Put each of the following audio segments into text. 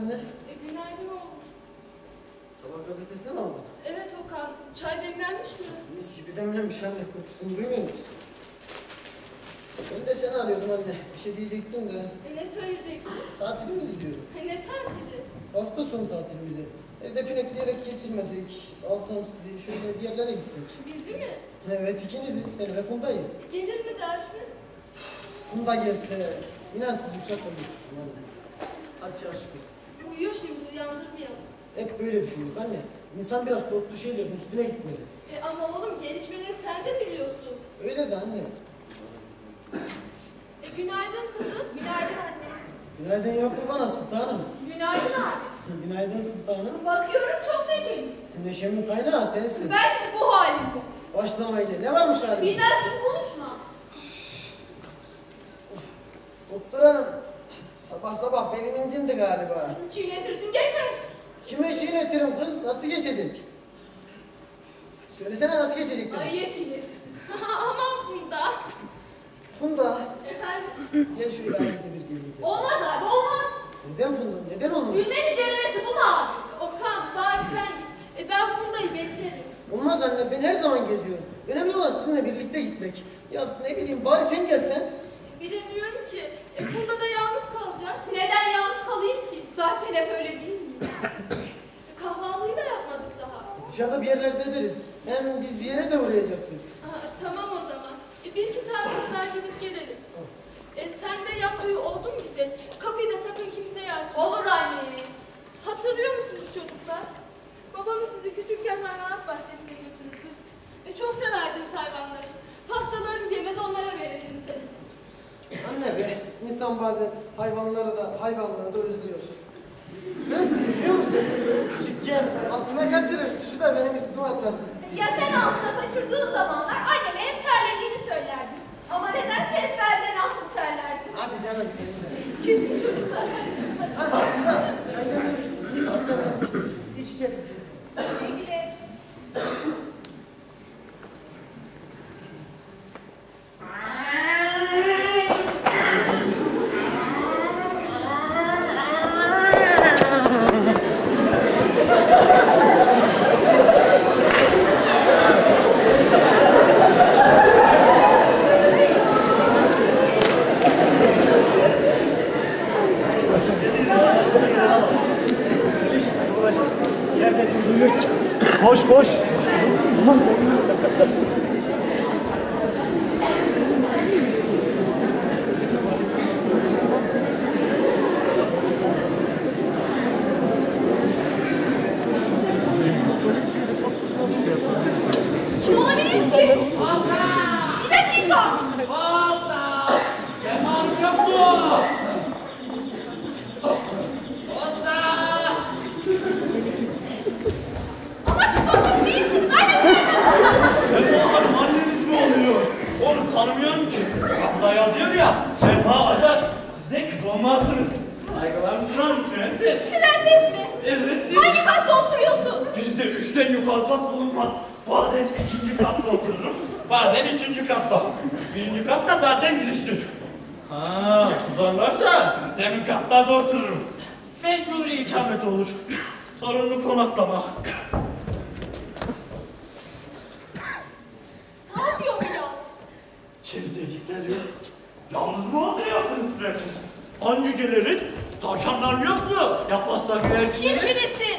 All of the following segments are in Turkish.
anne? E, günaydın oğlum. Sabah gazetesinden aldın. Evet Okan, çay demlenmiş mi? Mis gibi demlenmiş anne kokusunu duymuyor musun? Ben de seni arıyordum anne. Bir şey diyecektim de. E, ne söyleyeceksin? Tatilimizi diyorum. E, ne tatili? Hafta sonu tatilimizi. Evde pinekleyerek geçirmesek. Alsam sizi şöyle bir yerlere gitsek. Bizi mi? Evet ikinizi. Funda'yı. E, gelir mi dersin? Funda gelse. İnan sizi uçakla götürürüm anne. Hadi çarşı kız. Uyuyor şimdi, uyandırmayalım. Hep böyle düşündük anne. İnsan biraz korktuğu şeylerin üstüne gitmeli. E, ama oğlum gelişmeleri sen de biliyorsun. Öyle de anne. E, günaydın kızım. Günaydın anne. Günaydın yok mu bana sultanım? Günaydın abi. Günaydın sultanım. Bakıyorum çok neşelisin. Neşemin kaynağı sensin. Ben bu halimde. Başlamayla ne varmış halimde? Bilmezsin konuşma. Doktor hanım. Sabah sabah benim incindi galiba. Çiğnetirsin geçer. Kime çiğnetirim kız? Nasıl geçecek? Söylesene nasıl geçecek dedim. Ay ye çiğnetirsin. Aman Funda. Funda. Efendim? Gel şöyle ayrıca bir gezelim. Olmaz abi olmaz. Neden Funda? Neden olmaz? Gülmenin ceremesi bu mu abi? Okan bari sen git. E, ben Funda'yı beklerim. Olmaz anne ben her zaman geziyorum. Önemli olan sizinle birlikte gitmek. Ya ne bileyim bari sen gelsen. Bilemiyorum ki. E, Funda da yalnız kalacak. Neden yalnız kalayım ki? Zaten hep öyle değil? E, Kahvaltıyı da yapmadık daha. Dışarıda bir yerlerde ederiz. Hem biz bir yere de uğrayacaktık. Aa, tamam o zaman. E, bir iki saat kadar gidip gelelim. E, sen de yap uyu oldu mu güzel? Kapıyı da sakın kimseye açma. Olur anne. Hatırlıyor musunuz çocuklar? Babamız sizi küçükken hayvanat bahçesine götürürdü. E, çok severdiniz hayvanları. Pastalarınız yemez onlara verirdiniz. Anne be, insan bazen hayvanları da hayvanları da özlüyor. Kız biliyor musun? Küçükken altına kaçırır, suçu da benim üstüme atar. Ya sen altına kaçırdığın zamanlar anneme hep terlediğini söylerdin. Ama nedense hep belden altın terlerdin. Hadi canım seninle. Kesin çocuklar. Hadi Funda, çay dememiştim. Biz hatta vermiştik. İç içelim. Güle güle. Koş koş. Kim olabilir ki? Bir dakika. Basta! Sema yok mu? Basta! Ama siz dostum değilsiniz. Annem nerede? Selma Hanım anneniz mi oluyor? Onu tanımıyorum ki. Abla yazıyor ya. Selma Acar. Siz de kız olmazsınız. Saygılarımı sunarım prenses. Prenses mi? Evet siz. Hangi katta oturuyorsun? Bizde üçten yukarı kat bulunmaz. Bazen ikinci katta otururum. Bazen üçüncü katta. Birinci katta zaten giriştir. Ha, uzarlarsa zemin katta da otururum. Mecburi ikamet olur. Sorunlu konaklama. Ne yapıyor bu ya? Kimsecikler yok. Yalnız mı oturuyorsunuz prenses? Hancücelerin, tavşanlar yok mu? Yapaslar güvercinleri. Kimsiniz siz?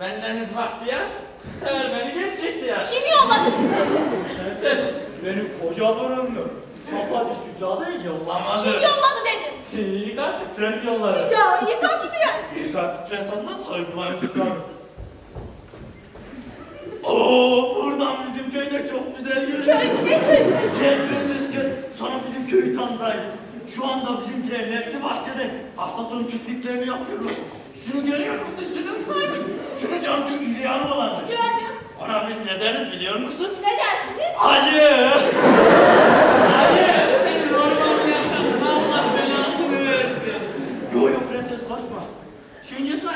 Bendeniz vakti ya. Sever beni genç ihtiyar. Kim yolladı sizi? Prenses, benim koca burnumlu. Kafa düştü cadı yollamadı. Kim yolladı dedim. İyi kalpli prens yolladı. Ya iyi kalpli prens. İyi kalpli prens adına saygılarımı sunarım. Oo, buradan bizim köyde çok güzel görünüyor. Köy ne köy? Gel prenses gel. Sana bizim köyü tanıtayım. Şu anda bizimkiler nefti bahçede hafta sonu pikniklerini yapıyorlar. Şunu görüyor musun şunu? Şunu canım şu iri yarı olanı. Gördüm. Ona biz ne deriz biliyor musun? Ne dersiniz? Hayır. Hayır. Senin orman yapmadın. Allah belasını versin. Yo yo prenses kaçma. Şimdi ya.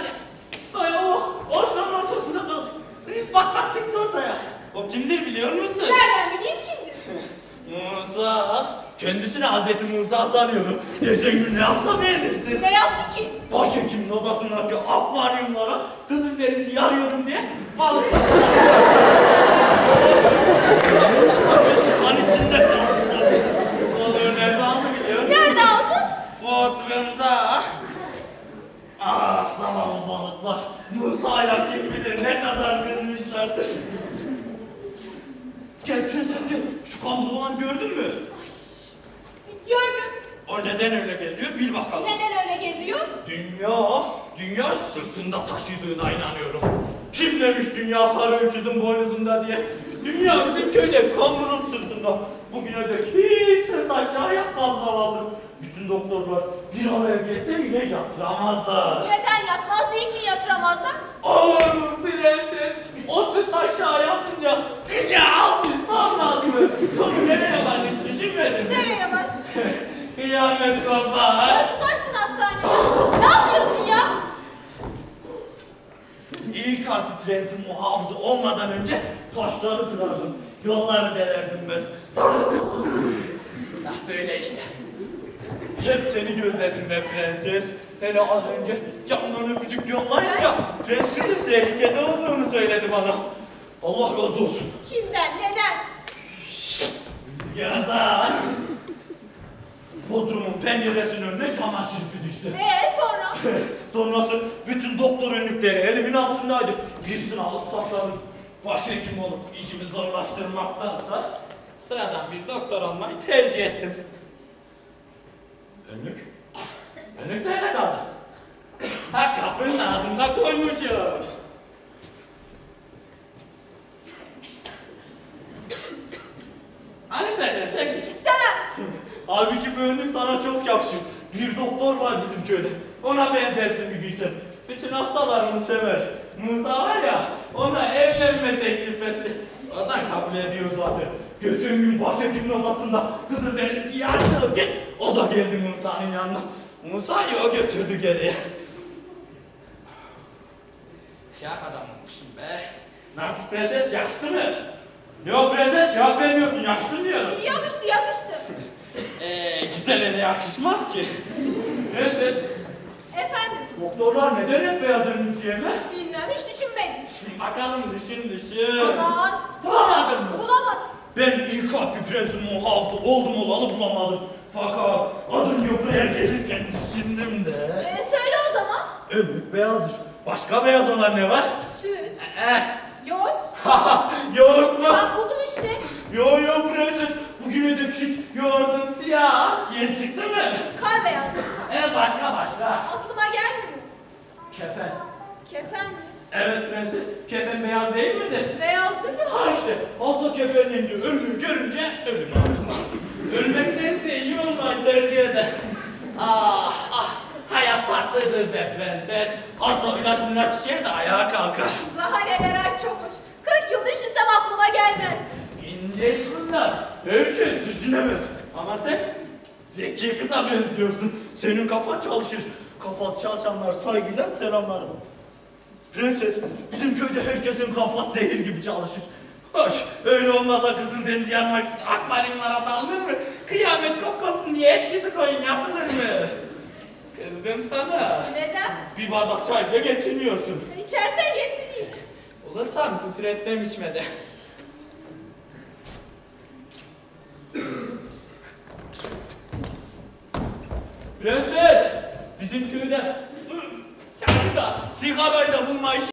Ay oh. Osman'ın ortasında kaldık. Bak bak çıktı ortaya. O kimdir biliyor musun? Nereden bileyim kimdir? Musa. Kendisine Hazreti Musa sanıyorum. Geçen gün ne yapsa beğenirsin. Ne yaptı ki? Başhekimin odasındaki akvaryumlara kızıl denizi yarıyorum diye balıklar. Kan içinde kaldı. Balığı nerede aldı biliyor musun? Nerede aldın? Bodrum'da. Ah zavallı balıklar. Musa'yla kim bilir ne kadar kızmışlardır. Gel prenses gel. Şu kan bulan gördün mü? O neden öyle geziyor bil bakalım. Neden öyle geziyor? Dünya, dünya sırtında taşıdığına inanıyorum. Kim demiş dünya sarı öküzün boynuzunda diye? Dünya bizim köyde kamburun sırtında. Bugüne dek hiç sırt aşağı yapmaz zavallı. Bütün doktorlar bir araya gelse bile yatıramazlar. Neden yatmaz? Niçin yatıramazlar? Oğlum prenses, o sırt aşağı yapınca dünya alt üst olmaz mı? Sonu nereye varmış düşünmedin mi? Nereye var? Kıyamet kopar. Nasıl kaçtın hastaneye? Ne yapıyorsun ya? İyi kalpli prensin muhafızı olmadan önce taşları kırardım. Yolları delerdim ben. ah böyle işte. Hep seni gözledim be prenses. Hele az önce camdan öpücük yollayınca prens kızın tehlikede olduğunu söyledi bana. Allah razı olsun. Kimden? Neden? Rüzgarda. Bodrum'un penceresinin önüne çamaşır ipi düştü. Ee sonra? Sonrası bütün doktor önlükleri elimin altındaydı. Birisini alıp sakladım. Başhekim olup işimi zorlaştırmaktansa sıradan bir doktor olmayı tercih ettim. Önlük? Önlük nerede kaldı? Ha kapının ağzında koymuşum. Hani istersen sen git. İstemem. Halbuki bu önlük sana çok yakışır. Bir doktor var bizim köyde. Ona benzersin bir giysen. Bütün hastalar onu sever. Musa var ya, ona evlenme teklif etti. O da kabul ediyor zaten. Geçen gün başhekimin odasında Kızılderisi yardım git. O da geldi Musa'nın yanına. Musa'yı o götürdü geriye. Şak adam olmuşsun be. Nasıl prenses yakıştı mı? Yok prenses cevap vermiyorsun yakıştı diyorum. Yakıştı yakıştı. Eee güzeline yakışmaz ki. Prenses, Efendim? doktorlar neden hep beyaz önlük giyerler? Bilmem hiç düşünmedim. Şimdi bakalım düşün düşün. Aman Bulamadın mı? bulamadım. Ben iyi kalpli prensin muhafızı oldum olalı bulamadım. Fakat az önce buraya gelirken düşündüm de. Ee, söyle o zaman. Önlük beyazdır. Başka beyaz olan ne var? Süt, Eh, yoğurt. yoğurt mu? Ben buldum işte. Yo yo prenses, bugüne dek hiç yoğurdun siyah. Yeni çıktı mı? Kar beyazı. Evet başka başka. Aklıma gelmiyor. Kefen. Kefen mi? Evet prenses, kefen beyaz değil midir? Beyazdır da. Ha işte, hasta kefenlendi, ölümü görünce ölüm aldı. Ölmektense iyi olmayı tercih eder. Ah ah, hayat farklıdır be prenses. Hasta ilaç ilaç içer de ayağa kalkar. Daha neler aç çokmuş. 40 yıl düşünsem aklıma gelmez. İnce iş bunlar. Herkes düşünemez. Ama sen zeki kıza benziyorsun. Senin kafan çalışır. Kafan çalışanlar saygıyla selamlarım. Prenses, bizim köyde herkesin kafası zehir gibi çalışır. Hoş, öyle olmasa Kızıldeniz yanmak için akvaryumlara dalınır mı? Kıyamet kopmasın diye etkisi koyun yapılır mı? Kızdım sana. Neden? Bir bardak çayla geçiniyorsun. İçersen getireyim. Olursam kusur etmem içmede. Prenses! Bizim köyde çayı da sigarayı da bulma işi